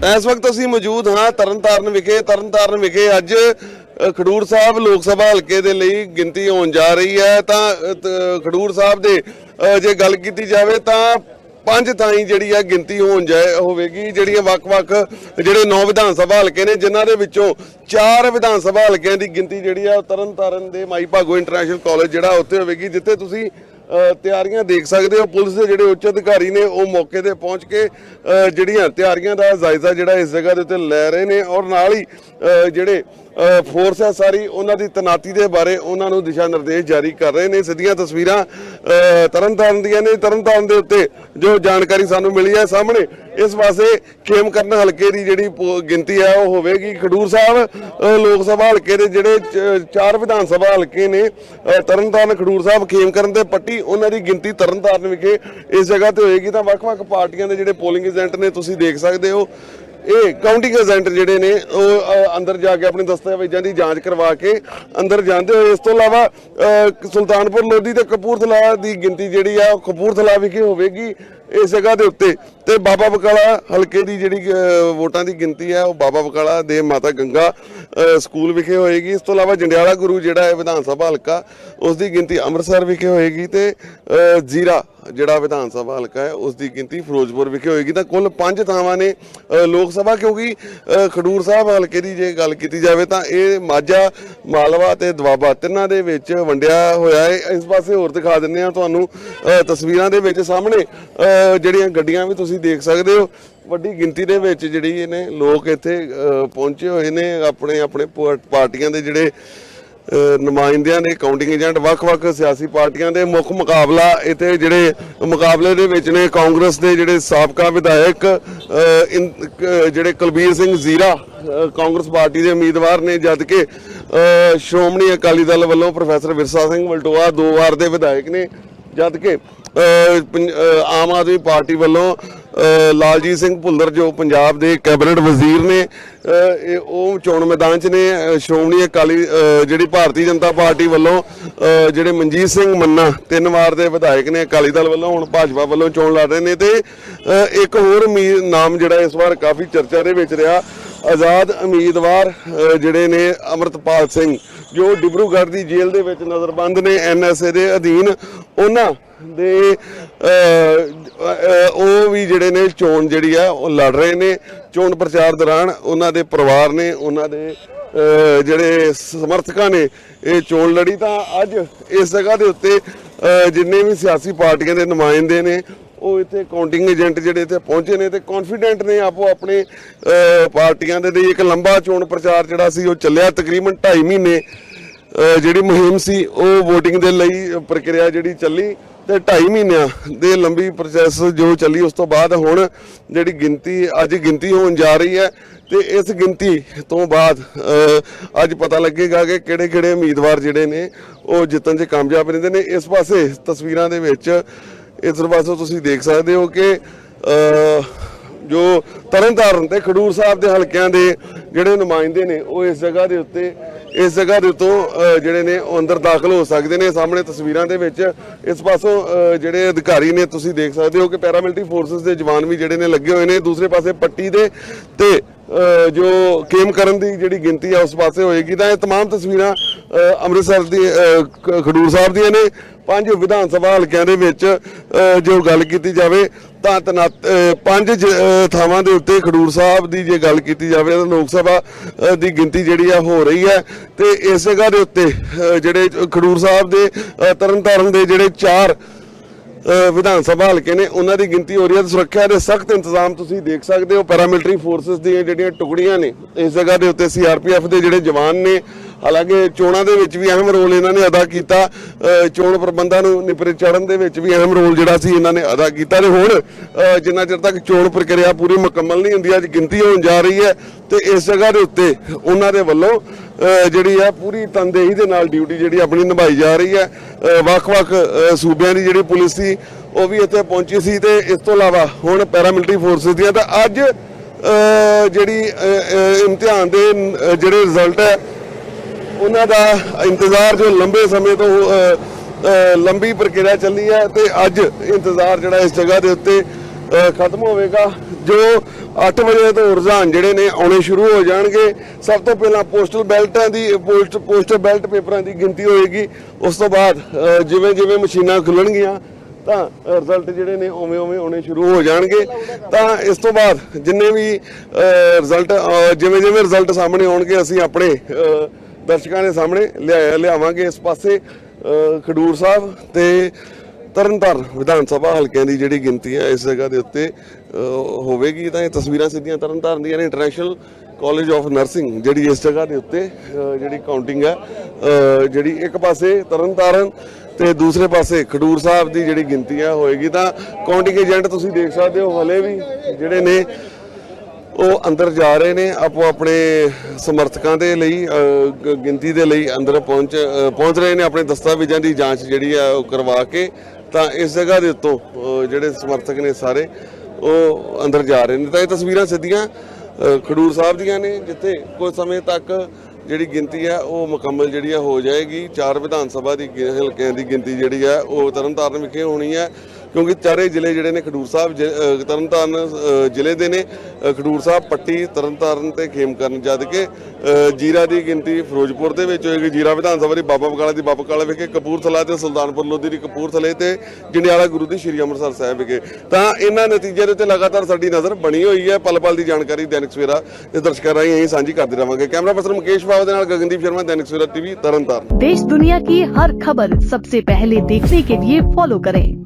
ਇਸ ਵਕਤ ਅਸੀਂ ਮੌਜੂਦ ਹਾਂ ਤਰਨਤਾਰਨ ਵਿਖੇ ਤਰਨਤਾਰਨ ਵਿਖੇ ਅੱਜ ਖਡੂਰ ਸਾਹਿਬ ਲੋਕ ਸਭਾ ਹਲਕੇ ਦੇ ਲਈ ਗਿਣਤੀ ਹੋਣ ਜਾ ਰਹੀ ਹੈ। ਤਾਂ ਖਡੂਰ ਸਾਹਿਬ ਦੇ ਜੇ ਗੱਲ ਕੀਤੀ ਜਾਵੇ ਤਾਂ ਪੰਜ ਥਾਈਂ ਜਿਹੜੀ ਆ ਗਿਣਤੀ ਹੋਣ ਜਾਏ ਹੋਵੇਗੀ। ਜਿਹੜੀਆਂ ਵੱਖ-ਵੱਖ ਜਿਹੜੇ ਨੌ ਵਿਧਾਨ ਸਭਾ ਹਲਕੇ ਨੇ, ਜਿਨ੍ਹਾਂ ਦੇ ਵਿੱਚੋਂ ਚਾਰ ਵਿਧਾਨ ਸਭਾ ਹਲਕਿਆਂ ਦੀ ਗਿਣਤੀ ਜਿਹੜੀ ਆ ਉਹ ਤਰਨਤਾਰਨ ਦੇ ਮਾਈ ਭਾਗੋ ਇੰਟਰਨੈਸ਼ਨਲ ਕਾਲਜ ਜਿਹੜਾ ਉੱਥੇ ਹੋਵੇਗੀ, ਜਿੱਥੇ ਤੁਸੀਂ ਤਿਆਰੀਆਂ ਦੇਖ ਸਕਦੇ ਹੋ। ਪੁਲਿਸ ਦੇ ਜਿਹੜੇ ਉੱਚ ਅਧਿਕਾਰੀ ਨੇ, ਉਹ ਮੌਕੇ ਤੇ ਪਹੁੰਚ ਕੇ ਜਿਹੜੀਆਂ ਤਿਆਰੀਆਂ ਦਾ ਜਾਇਜ਼ਾ ਜਿਹੜਾ ਇਸ ਜਗ੍ਹਾ ਦੇ ਉੱਤੇ ਲੈ ਰਹੇ ਨੇ ਔਰ ਨਾਲ ਹੀ ਜਿਹੜੇ ਫੋਰਸ ਹੈ ਸਾਰੀ। ਉਹਨਾਂ ਦੀ ਤਨਾਤੀ ਦੇ ਬਾਰੇ ਉਹਨਾਂ ਨੂੰ ਦਿਸ਼ਾ ਨਿਰਦੇਸ਼ ਜਾਰੀ ਕਰ ਰਹੇ ਨੇ। ਸਿੱਧੀਆਂ ਤਸਵੀਰਾਂ ਤਰਨਤਾਰਨ ਦੀਆਂ ਨੇ। ਤਰਨਤਾਰਨ ਦੇ ਉੱਤੇ ਜੋ ਜਾਣਕਾਰੀ ਸਾਨੂੰ ਮਿਲੀ ਹੈ ਸਾਹਮਣੇ ਇਸ ਪਾਸੇ ਖੇਮਕਰਨ ਹਲਕੇ ਦੀ ਜਿਹੜੀ ਪੋ- ਗਿਣਤੀ ਹੈ ਉਹ ਹੋਵੇਗੀ। ਖਡੂਰ ਸਾਹਿਬ ਲੋਕ ਸਭਾ ਹਲਕੇ ਦੇ ਜਿਹੜੇ ਚਾਰ ਵਿਧਾਨ ਸਭਾ ਹਲਕੇ ਨੇ ਅ, ਤਰਨਤਾਰਨ ਖਡੂਰ ਸਾਹਿਬ ਖੇਮਕਰਨ ਤੇ ਪੱਟੀ ਉਹਨਾਂ ਦੀ ਗਿਣਤੀ ਤਰਨਤਾਰਨ ਵਿਖੇ ਇਸ ਜਗ੍ਹਾ ਤੇ ਹੋਏਗੀ। ਤਾਂ ਵੱਖ-ਵੱਖ ਪਾਰਟੀਆਂ ਦੇ ਜਿਹੜੇ ਪੋਲਿੰਗ ਏਜੰਟ ਨੇ ਤੁਸੀਂ ਦੇਖ ਸਕਦੇ ਹੋ। ਇਹ ਕਾਊਂਟਿੰਗ ਏਜੰਟ ਜਿਹੜੇ ਨੇ ਉਹ ਅੰਦਰ ਜਾ ਕੇ ਆਪਣੇ ਦਸਤਾਵੇਜ਼ਾਂ ਦੀ ਜਾਂਚ ਕਰਵਾ ਕੇ ਅੰਦਰ ਜਾਂਦੇ ਹੋਏ। ਇਸ ਤੋਂ ਇਲਾਵਾ ਅ, ਸੁਲਤਾਨਪੁਰ ਲੋਧੀ ਤੇ ਕਪੂਰਥਲਾ ਦੀ ਗਿਣਤੀ ਜਿਹੜੀ ਆ ਉਹ ਕਪੂਰਥਲਾ ਵਿਖੇ ਹੋਵੇਗੀ। ਇਸ ਜਗ੍ਹਾ ਦੇ ਉੱਤੇ। ਤੇ ਬਾਬਾ ਬਕਾਲਾ ਹਲਕੇ ਦੀ ਜਿਹੜੀ ਵੋਟਾਂ ਦੀ ਗਿਣਤੀ ਹੈ, ਉਹ ਬਾਬਾ ਬਕਾਲਾ ਦੇ ਮਾਤਾ ਗੰਗਾ ਸਕੂਲ ਵਿਖੇ ਹੋਏਗੀ। ਇਸ ਤੋਂ ਇਲਾਵਾ ਜੰਡਿਆਲਾ ਗੁਰੂ ਜਿਹੜਾ ਹੈ, ਵਿਧਾਨ ਸਭਾ ਹਲਕਾ, ਉਸ ਦੀ ਗਿਣਤੀ ਅੰਮ੍ਰਿਤਸਰ ਵਿਖੇ ਹੋਏਗੀ ਤੇ ਜ਼ੀਰਾ ਜਿਹੜਾ ਵਿਧਾਨ ਸਭਾ ਹਲਕਾ ਹੈ, ਉਸ ਦੀ ਗਿਣਤੀ ਫਿਰੋਜ਼ਪੁਰ ਵਿਖੇ ਹੋਏਗੀ। ਤਾਂ ਕੁੱਲ ਪੰਜ ਥਾਵਾਂ ਨੇ ਲੋਕ ਸਭਾ, ਕਿਉਂਕਿ ਖਡੂਰ ਸਾਹਿਬ ਹਲਕੇ ਦੀ ਜੇ ਗੱਲ ਕੀਤੀ ਜਾਵੇ ਤਾਂ ਇਹ ਮਾਝਾ, ਮਾਲਵਾ ਤੇ ਦਵਾਬਾ ਤਿੰਨਾਂ ਦੇ ਵਿੱਚ ਵੰਡਿਆ ਹੋਇਆ ਹੈ। ਇਸ ਪਾਸੇ ਹੋਰ ਦਿਖਾ ਦਿੰਨੇ ਆ ਤੁਹਾਨੂੰ ਤਸਵੀਰਾਂ ਦੇ ਵਿੱਚ ਸਾਹਮਣੇ ਜਿਹੜੀਆਂ ਗੱਡੀਆਂ ਵੀ ਤੁਸੀਂ ਦੇਖ ਸਕਦੇ ਹੋ, ਵੱਡੀ ਗਿਣਤੀ ਦੇ ਵਿੱਚ ਜਿਹੜੀ ਇਹਨੇ ਲੋਕ ਇੱਥੇ ਪਹੁੰਚੇ ਹੋਏ ਨੇ ਆਪਣੇ ਆਪਣੇ ਪ- ਪਾਰਟੀਆਂ ਦੇ ਜਿਹੜੇ ਨੁਮਾਇੰਦਿਆਂ ਨੇ ਕਾਊਂਟਿੰਗ ਏਜੰਟ ਵੱਖ-ਵੱਖ ਸਿਆਸੀ ਪਾਰਟੀਆਂ ਦੇ ਮੁੱਖ ਮੁਕਾਬਲਾ ਇੱਥੇ ਜਿਹੜੇ ਮੁਕਾਬਲੇ ਦੇ ਵਿੱਚ ਨੇ, ਕਾਂਗਰਸ ਦੇ ਜਿਹੜੇ ਸਾਬਕਾ ਵਿਧਾਇਕ ਜਿਹੜੇ ਕੁਲਬੀਰ ਸਿੰਘ ਜ਼ੀਰਾ ਕਾਂਗਰਸ ਪਾਰਟੀ ਦੇ ਉਮੀਦਵਾਰ ਨੇ, ਜਦ ਕਿ ਸ਼੍ਰੋਮਣੀ ਅਕਾਲੀ ਦਲ ਵੱਲੋਂ ਪ੍ਰੋਫੈਸਰ ਵਿਰਸਾ ਸਿੰਘ ਵਲਟੋਆ ਦੋ ਵਾਰ ਦੇ ਵਿਧਾਇਕ ਨੇ ਜਦ ਕਿ ਪੰਜ- ਆਮ ਆਦਮੀ ਪਾਰਟੀ ਵੱਲੋਂ ਲਾਲਜੀਤ ਸਿੰਘ ਭੁੱਲਰ ਜੋ ਪੰਜਾਬ ਦੇ ਕੈਬਨਿਟ ਵਜ਼ੀਰ ਨੇ ਇਹ ਉਹ ਚੋਣ ਮੈਦਾਨ 'ਚ ਨੇ ਸ਼੍ਰੋਮਣੀ ਅਕਾਲੀ ਜਿਹੜੀ ਭਾਰਤੀ ਜਨਤਾ ਪਾਰਟੀ ਵੱਲੋਂ ਜਿਹੜੇ ਮਨਜੀਤ ਸਿੰਘ ਮੰਨਾ, ਤਿੰਨ ਵਾਰ ਦੇ ਵਿਧਾਇਕ ਨੇ ਅਕਾਲੀ ਦਲ ਵੱਲੋਂ, ਹੁਣ ਭਾਜਪਾ ਵੱਲੋਂ ਚੋਣ ਲੜ ਰਹੇ ਨੇ ਤੇ ਇੱਕ ਹੋਰ ਉਮੀ- ਨਾਮ ਜਿਹੜਾ ਇਸ ਵਾਰ ਕਾਫੀ ਚਰਚਾ ਦੇ ਵਿੱਚ ਰਿਹਾ ਆਜ਼ਾਦ ਉਮੀਦਵਾਰ ਜਿਹੜੇ ਨੇ ਅਮਰਤਪਾਲ ਸਿੰਘ, ਜੋ ਡਿਬਰੂਗੜ੍ਹ ਦੀ ਜੇਲ੍ਹ ਦੇ ਵਿੱਚ ਨਜ਼ਰਬੰਦ ਨੇ ਐਨਐਸਏ ਦੇ ਅਧੀਨ, ਉਹਨਾਂ ਦੇ ਉਹ ਵੀ ਜਿਹੜੇ ਨੇ ਚੋਣ ਜਿਹੜੀ ਆ, ਉਹ ਲੜ ਰਹੇ ਨੇ। ਚੋਣ ਪ੍ਰਚਾਰ ਦੌਰਾਨ ਉਹਨਾਂ ਦੇ ਪਰਿਵਾਰ ਨੇ, ਉਹਨਾਂ ਦੇ ਜਿਹੜੇ ਸਮਰਥਕਾਂ ਨੇ ਇਹ ਚੋਣ ਲੜੀ ਤਾਂ ਅੱਜ ਇਸ ਜਗ੍ਹਾ ਦੇ ਉੱਤੇ ਜਿੰਨੇ ਵੀ ਸਿਆਸੀ ਪਾਰਟੀਆਂ ਦੇ ਨੁਮਾਇੰਦੇ ਨੇ ਉਹ ਇੱਥੇ ਕਾਊਂਟਿੰਗ ਏਜੰਟ ਜਿਹੜੇ ਇੱਥੇ ਪਹੁੰਚੇ ਨੇ ਤੇ ਕੌਨਫੀਡੈਂਟ ਨੇ ਆਪੋ ਆਪਣੇ ਪਾਰਟੀਆਂ ਦੇ ਲਈ ਇੱਕ ਲੰਬਾ ਚੋਣ ਪ੍ਰਚਾਰ ਜਿਹੜਾ ਸੀ ਉਹ ਚੱਲਿਆ। ਤਕਰੀਬਨ 2.5 ਮਹੀਨੇ ਜਿਹੜੀ ਮੁਹਿੰਮ ਸੀ ਉਹ VOTING ਦੇ ਲਈ ਪ੍ਰਕਿਰਿਆ ਜਿਹੜੀ ਚੱਲੀ ਤੇ 2.5 ਮਹੀਨਿਆਂ ਦੇ ਲੰਬੀ ਪ੍ਰੋਸੈਸ ਜੋ ਚੱਲੀ ਉਸ ਤੋਂ ਬਾਅਦ ਹੁਣ ਜਿਹੜੀ ਗਿਣਤੀ ਅੱਜ ਗਿਣਤੀ ਹੋਣ ਜਾ ਰਹੀ ਹੈ ਤੇ ਇਸ ਗਿਣਤੀ ਤੋਂ ਬਾਅਦ ਅੱਜ ਪਤਾ ਲੱਗੇਗਾ ਕਿ ਕਿਹੜੇ ਕਿਹੜੇ ਉਮੀਦਵਾਰ ਜਿਹੜੇ ਨੇ ਉਹ ਜਿੱਤਣ 'ਚ ਕਾਮਯਾਬ ਰਹਿੰਦੇ ਨੇ। ਇਸ ਪਾਸੇ ਤਸਵੀਰਾਂ ਦੇ ਵਿੱਚ ਇਸ ਪਾਸੇ ਤੁਸੀਂ ਦੇਖ ਸਕਦੇ ਹੋ ਕਿ ਜੋ ਤਰਨਤਾਰਨ ਤੇ ਖਡੂਰ ਸਾਹਿਬ ਦੇ ਹਲਕਿਆਂ ਦੇ ਜਿਹੜੇ ਨੁਮਾਇੰਦੇ ਨੇ, ਉਹ ਇਸ ਜਗ੍ਹਾ ਦੇ ਉੱਤੇ, ਇਸ ਜਗ੍ਹਾ ਦੇ ਉੱਤੋਂ ਜਿਹੜੇ ਨੇ ਉਹ ਅੰਦਰ ਦਾਖਲ ਹੋ ਸਕਦੇ ਨੇ। ਸਾਹਮਣੇ ਤਸਵੀਰਾਂ ਦੇ ਵਿੱਚ ਇਸ ਪਾਸੋਂ ਜਿਹੜੇ ਅਧਿਕਾਰੀ ਨੇ, ਤੁਸੀਂ ਦੇਖ ਸਕਦੇ ਹੋ ਕਿ ਪੈਰਾਮਿਲਟਰੀ ਫੋਰਸਸ ਦੇ ਜਵਾਨ ਵੀ ਜਿਹੜੇ ਨੇ ਲੱਗੇ ਹੋਏ ਨੇ। ਦੂਸਰੇ ਪਾਸੇ ਪੱਟੀ ਦੇ ਤੇ ਜੋ ਕੇਮ ਕਰਨ ਦੀ ਜਿਹੜੀ ਗਿਣਤੀ ਆ ਉਸ ਪਾਸੇ ਹੋਏਗੀ ਤਾਂ ਇਹ तमाम ਤਸਵੀਰਾਂ ਅ, ਅੰਮ੍ਰਿਤਸਰ ਦੀ ਅ, ਖ- ਖਡੂਰ ਸਾਹਿਬ ਦੀਆਂ ਨੇ ਪੰਜ ਵਿਧਾਨ ਸਭਾ ਹਲਕਿਆਂ ਦੇ ਵਿੱਚ ਅ, ਜੋ ਗੱਲ ਕੀਤੀ ਜਾਵੇ ਤਾਂ ਤਨਾਤ ਅ, ਪੰਜ ਜ- ਅ, ਥਾਵਾਂ ਦੇ ਉੱਤੇ ਖਡੂਰ ਸਾਹਿਬ ਦੀ ਜੇ ਗੱਲ ਕੀਤੀ ਜਾਵੇ ਤਾਂ ਲੋਕ ਸਭਾ ਅ, ਦੀ ਗਿਣਤੀ ਜਿਹੜੀ ਆ ਹੋ ਰਹੀ ਹੈ ਤੇ ਇਸ ਜਗ੍ਹਾ ਦੇ ਉੱਤੇ ਅ, ਜਿਹੜੇ ਖਡੂਰ ਸਾਹਿਬ ਦੇ ਅ, ਤਰਨਤਾਰਨ ਦੇ ਜਿਹੜੇ ਚਾਰ ਅ, ਵਿਧਾਨ ਸਭਾ ਹਲਕੇ ਨੇ ਉਹਨਾਂ ਦੀ ਗਿਣਤੀ ਹੋ ਰਹੀ ਹੈ ਤੇ ਸੁਰੱਖਿਆ ਦੇ ਸਖਤ ਇੰਤਜ਼ਾਮ ਤੁਸੀਂ ਦੇਖ ਸਕਦੇ ਹੋ। ਪੈਰਾਮਿਲਟਰੀ ਫੋਰਸਸ ਦੀਆਂ ਜਿਹੜੀਆਂ ਟੁਕੜੀਆਂ ਨੇ, ਇਸ ਜਗ੍ਹਾ ਦੇ ਉੱਤੇ ਸੀਆਰਪੀਐਫ ਦੇ ਜਿਹੜੇ ਜਵਾਨ ਨੇ ਹਾਲਾਂਕਿ ਚੋਣਾਂ ਦੇ ਵਿੱਚ ਵੀ ਅਹਿਮ ਰੋਲ ਇਹਨਾਂ ਨੇ ਅਦਾ ਕੀਤਾ ਚੋਣ ਪ੍ਰਬੰਧਾਂ ਨੂੰ ਨਿਪਰੇ ਚੜਨ ਦੇ ਵਿੱਚ ਵੀ ਅਹਿਮ ਰੋਲ ਜਿਹੜਾ ਸੀ ਇਹਨਾਂ ਨੇ ਅਦਾ ਕੀਤਾ ਤੇ ਹੁਣ ਜਿੰਨਾ ਚਿਰ ਤੱਕ ਚੋਣ ਪ੍ਰਕਿਰਿਆ ਪੂਰੀ ਮੁਕੰਮਲ ਨਹੀਂ ਹੁੰਦੀ, ਅੱਜ ਗਿਣਤੀ ਹੋਣ ਜਾ ਰਹੀ ਹੈ ਤੇ ਇਸ ਜਗ੍ਹਾ ਦੇ ਉੱਤੇ ਉਹਨਾਂ ਦੇ ਵੱਲੋਂ ਜਿਹੜੀ ਆ ਪੂਰੀ ਤਨਦੇਹੀ ਦੇ ਨਾਲ ਡਿਊਟੀ ਜਿਹੜੀ ਆਪਣੀ ਨਿਭਾਈ ਜਾ ਰਹੀ ਹੈ ਵੱਖ-ਵੱਖ ਸੂਬਿਆਂ ਦੀ ਜਿਹੜੀ ਪੁਲਿਸ ਸੀ, ਉਹ ਵੀ ਇੱਥੇ ਪਹੁੰਚੀ ਸੀ ਤੇ ਇਸ ਤੋਂ ਇਲਾਵਾ ਹੁਣ ਪੈਰਾਮਿਲਟਰੀ ਫੋਰਸਸ ਦੀਆਂ ਤਾਂ ਅੱਜ ਜਿਹੜੀ ਇਮਤਿਹਾਨ ਦੇ ਜਿਹੜੇ ਰਿਜ਼ਲਟ ਹੈ ਉਹਨਾਂ ਦਾ ਇੰਤਜ਼ਾਰ ਜੋ ਲੰਬੇ ਸਮੇਂ ਤੋਂ ਲੰਬੀ ਪ੍ਰਕਿਰਿਆ ਚੱਲੀ ਹੈ ਤੇ ਅੱਜ ਇੰਤਜ਼ਾਰ ਜਿਹੜਾ ਇਸ ਜਗ੍ਹਾ ਦੇ ਉੱਤੇ ਖਤਮ ਹੋਵੇਗਾ, ਜੋ 8 ਵਜੇ ਤੋਂ ਰੁਝਾਨ ਜਿਹੜੇ ਨੇ ਆਉਣੇ ਸ਼ੁਰੂ ਹੋ ਜਾਣਗੇ। ਸਭ ਤੋਂ ਪਹਿਲਾਂ ਪੋਸਟਲ ਬੈਲਟਾਂ ਦੀ, ਪੋਸਟ, ਪੋਸਟਲ ਬੈਲਟ ਪੇਪਰਾਂ ਦੀ ਗਿਣਤੀ ਹੋਏਗੀ। ਉਸ ਤੋਂ ਬਾਅਦ ਜਿਵੇਂ ਜਿਵੇਂ ਮਸ਼ੀਨਾਂ ਖੁੱਲਣਗੀਆਂ, ਤਾਂ ਰਿਜ਼ਲਟ ਜਿਹੜੇ ਨੇ ਉਵੇਂ ਉਵੇਂ ਆਉਣੇ ਸ਼ੁਰੂ ਹੋ ਜਾਣਗੇ। ਤਾਂ ਇਸ ਤੋਂ ਬਾਅਦ ਜਿੰਨੇ ਵੀ ਰਿਜ਼ਲਟ ਜਿਵੇਂ ਜਿਵੇਂ ਰਿਜ਼ਲਟ ਸਾਹਮਣੇ ਆਉਣਗੇ, ਅਸੀਂ ਆਪਣੇ ਦਰਸ਼ਕਾਂ ਦੇ ਸਾਹਮਣੇ ਲਿਆ- ਲਿਆਵਾਂਗੇ ਇਸ ਪਾਸੇ ਖਡੂਰ ਸਾਹਿਬ ਤੇ ਤਰਨਤਾਰਨ ਵਿਧਾਨ ਸਭਾ ਹਲਕਿਆਂ ਦੀ ਜਿਹੜੀ ਗਿਣਤੀ ਹੈ, ਇਸ ਜਗ੍ਹਾ ਦੇ ਉੱਤੇ ਹੋਵੇਗੀ। ਤਾਂ ਇਹ ਤਸਵੀਰਾਂ ਸਿੱਧੀਆਂ ਤਰਨਤਾਰਨ ਦੀਆਂ ਨੇ ਇੰਟਰਨੈਸ਼ਨਲ ਕਾਲਜ ਆਫ ਨਰਸਿੰਗ ਜਿਹੜੀ ਇਸ ਜਗ੍ਹਾ ਦੇ ਉੱਤੇ ਜਿਹੜੀ ਕਾਊਂਟਿੰਗ ਹੈ ਜਿਹੜੀ ਇੱਕ ਪਾਸੇ ਤਰਨਤਾਰਨ ਤੇ ਦੂਸਰੇ ਪਾਸੇ ਖਡੂਰ ਸਾਹਿਬ ਦੀ ਜਿਹੜੀ ਗਿਣਤੀ ਹੈ ਹੋਏਗੀ। ਤਾਂ ਕਾਊਂਟਿੰਗ ਏਜੰਟ ਤੁਸੀਂ ਦੇਖ ਸਕਦੇ ਹੋ, ਹਲੇ ਵੀ ਜਿਹੜੇ ਨੇ ਉਹ ਅੰਦਰ ਜਾ ਰਹੇ ਨੇ, ਆਪੋ ਆਪਣੇ ਸਮਰਥਕਾਂ ਦੇ ਲਈ ਗਿਣਤੀ ਦੇ ਲਈ ਅੰਦਰ ਪਹੁੰਚ ਪਹੁੰਚ ਰਹੇ ਨੇ ਆਪਣੇ ਦਸਤਾਵੇਜ਼ਾਂ ਦੀ ਜਾਂਚ ਜਿਹੜੀ ਆ ਉਹ ਕਰਵਾ ਕੇ, ਤਾਂ ਇਸ ਜਗ੍ਹਾ ਦੇ ਉੱਤੋਂ ਜਿਹੜੇ ਸਮਰਥਕ ਨੇ ਸਾਰੇ, ਉਹ ਅੰਦਰ ਜਾ ਰਹੇ ਨੇ। ਤਾਂ ਇਹ ਤਸਵੀਰਾਂ ਸਿੱਧੀਆਂ ਖਡੂਰ ਸਾਹਿਬ ਦੀਆਂ ਨੇ, ਜਿੱਥੇ ਕੁਝ ਸਮੇਂ ਤੱਕ ਜਿਹੜੀ ਗਿਣਤੀ ਹੈ ਉਹ ਮੁਕੰਮਲ ਜਿਹੜੀ ਆ ਹੋ ਜਾਏਗੀ। ਚਾਰ ਵਿਧਾਨ ਸਭਾ ਦੀ ਗਿ- ਹਲਕਿਆਂ ਦੀ ਗਿਣਤੀ ਜਿਹੜੀ ਹੈ ਉਹ ਤਰਨਤਾਰਨ ਵਿਖੇ ਹੋਣੀ ਹੈ ਕਿਉਂਕਿ ਚਾਰੇ ਜ਼ਿਲ੍ਹੇ ਜਿਹੜੇ ਨੇ ਖਡੂਰ ਸਾਹਿਬ ਜ਼ਿ- ਅ, ਤਰਨਤਾਰਨ ਅ, ਜ਼ਿਲ੍ਹੇ ਦੇ ਨੇ ਅ, ਖਡੂਰ ਸਾਹਿਬ ਪੱਟੀ ਤਰਨਤਾਰਨ ਤੇ ਖੇਮਕਰਨ ਜਦ ਕਿ ਅ, ਜੀਰਾ ਦੀ ਗਿਣਤੀ ਫਿਰੋਜ਼ਪੁਰ ਦੇ ਵਿੱਚ ਹੋਏਗੀ ਜੀਰਾ ਵਿਧਾਨ ਸਭਾ ਦੀ ਬਾਬਾ ਬਕਾਲਾ ਦੀ ਬਾਬਾ ਬਕਾਲਾ ਵਿਖੇ ਕਪੂਰਥਲਾ ਤੇ ਸੁਲਤਾਨਪੁਰ ਲੋਧੀ ਦੀ ਕਪੂਰਥਲੇ ਤੇ ਜੰਡਿਆਲਾ ਗੁਰੂ ਦੀ ਸ਼੍ਰੀ ਅੰਮ੍ਰਿਤਸਰ ਸਾਹਿਬ ਵਿਖੇ ਤਾਂ ਇਹਨਾਂ ਨਤੀਜੇ ਦੇ ਉੱਤੇ ਲਗਾਤਾਰ ਸਾਡੀ ਨਜ਼ਰ ਬਣੀ ਹੋਈ ਹੈ ਪਲ ਪਲ ਦੀ ਜਾਣਕਾਰੀ ਦੈਨਿਕ ਸਵੇਰਾ ਦੇ ਦਰਸ਼ਕਾਂ ਰਾਹੀਂ ਅਸੀਂ ਸਾਂਝੀ ਕਰਦੇ ਰਵਾਂਗੇ ਕੈਮਰਾ ਪਰਸਨ ਮੁਕੇਸ਼ ਬਾਵਾ ਦੇ ਨਾਲ ਗਗਨਦੀਪ ਸ਼ਰਮਾ ਦੈਨਿਕ ਸਵੇਰਾ ਟੀਵੀ ਤਰਨਤਾਰਨ देश दुनिया की हर खबर सबसे पहले देखने के लिए फॉलो करें